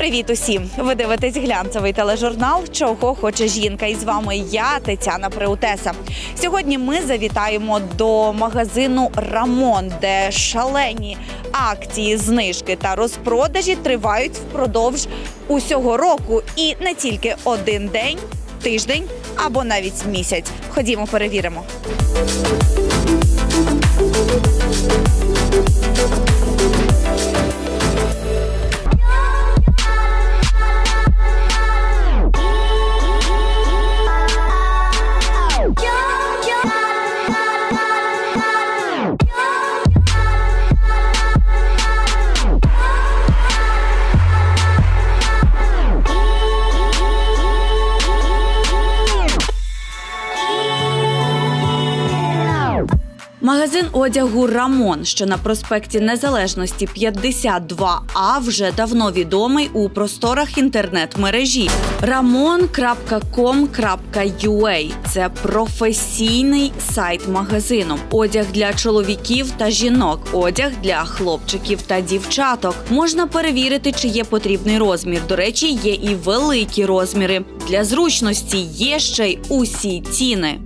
Привіт усім! Ви дивитесь глянцевий тележурнал Чого хоче жінка. І з вами я, Тетяна Приутеса. Сьогодні ми завітаємо до магазину Рамон, де шалені акції, знижки та розпродажі тривають впродовж усього року. І не тільки один день, тиждень або навіть місяць. Ходімо, перевіримо. Магазин одягу Рамон, що на проспекті Незалежності 52А, вже давно відомий у просторах інтернет-мережі. Ramon.com.ua – це професійний сайт магазину. Одяг для чоловіків та жінок, одяг для хлопчиків та дівчаток. Можна перевірити, чи є потрібний розмір. До речі, є і великі розміри. Для зручності є ще й усі ціни.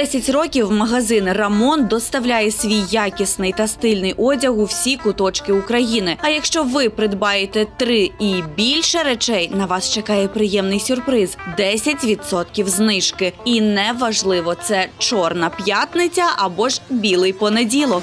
10 років магазин Рамон доставляє свій якісний та стильний одяг у всі куточки України. А якщо ви придбаєте три і більше речей, на вас чекає приємний сюрприз: 10% знижки. І неважливо, це чорна п'ятниця або ж білий понеділок.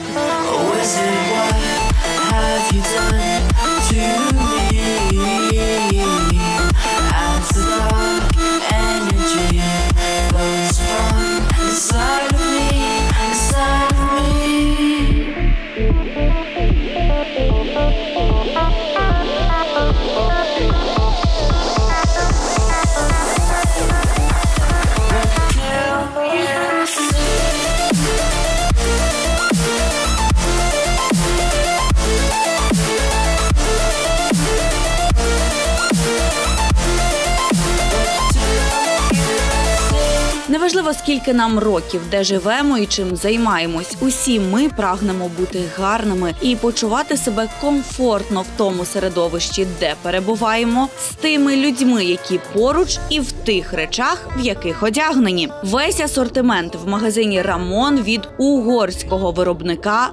Неважливо, скільки нам років, де живемо і чим займаємось. Усі ми прагнемо бути гарними і почувати себе комфортно в тому середовищі, де перебуваємо, з тими людьми, які поруч, і в тих речах, в яких одягнені. Весь асортимент в магазині Рамон від угорського виробника.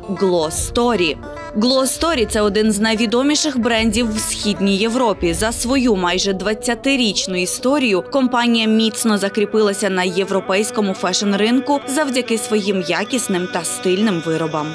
Gloss Story – це один з найвідоміших брендів в східній Європі. За свою майже 20-річну історію компанія міцно закріпилася на європейському фешн-ринку завдяки своїм якісним та стильним виробам.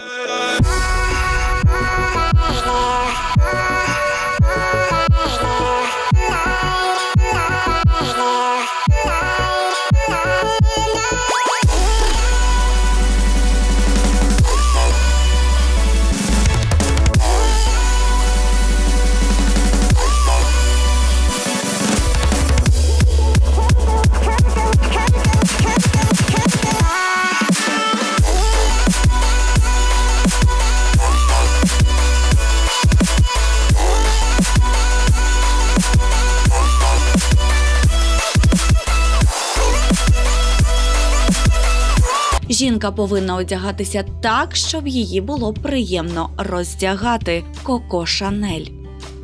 Жінка повинна одягатися так, щоб її було приємно роздягати. Коко Шанель.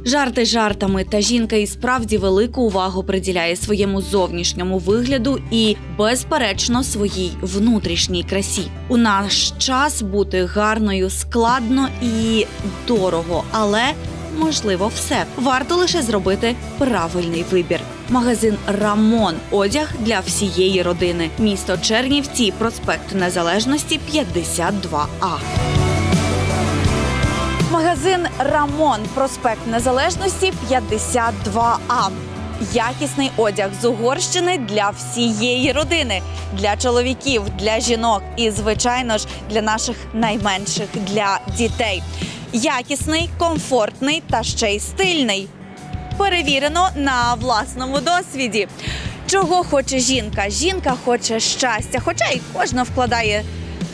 Жарти жартами, та жінка і справді велику увагу приділяє своєму зовнішньому вигляду і, безперечно, своїй внутрішній красі. У наш час бути гарною складно і дорого, але можливо все. Варто лише зробити правильний вибір. Магазин Рамон одяг для всієї родини. Місто Чернівці, проспект Незалежності 52А. Магазин Рамон, проспект Незалежності 52А. Якісний одяг з Угорщини для всієї родини, для чоловіків, для жінок і, звичайно ж, для наших найменших для дітей. Якісний, комфортний та ще й стильний. Перевірено на власному досвіді. Чого хоче жінка? Жінка хоче щастя, хоча й кожна вкладає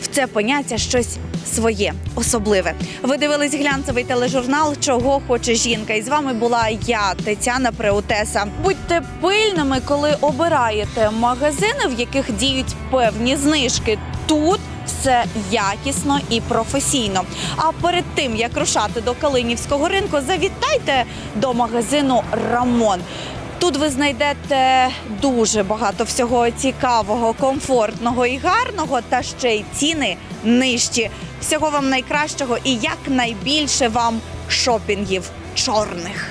в це поняття щось своє особливе. Ви дивились глянцевий тележурнал Чого хоче жінка? І з вами була я, Тетяна Преутеса. Будьте пильними, коли обираєте магазини, в яких діють певні знижки. Тут все якісно і професійно. А перед тим як рушати до Калинівського ринку, завітайте до магазину Рамон. Тут ви знайдете дуже багато всього цікавого, комфортного і гарного, та ще й ціни нижчі. Всього вам найкращого і якнайбільше вам шопінгів чорних.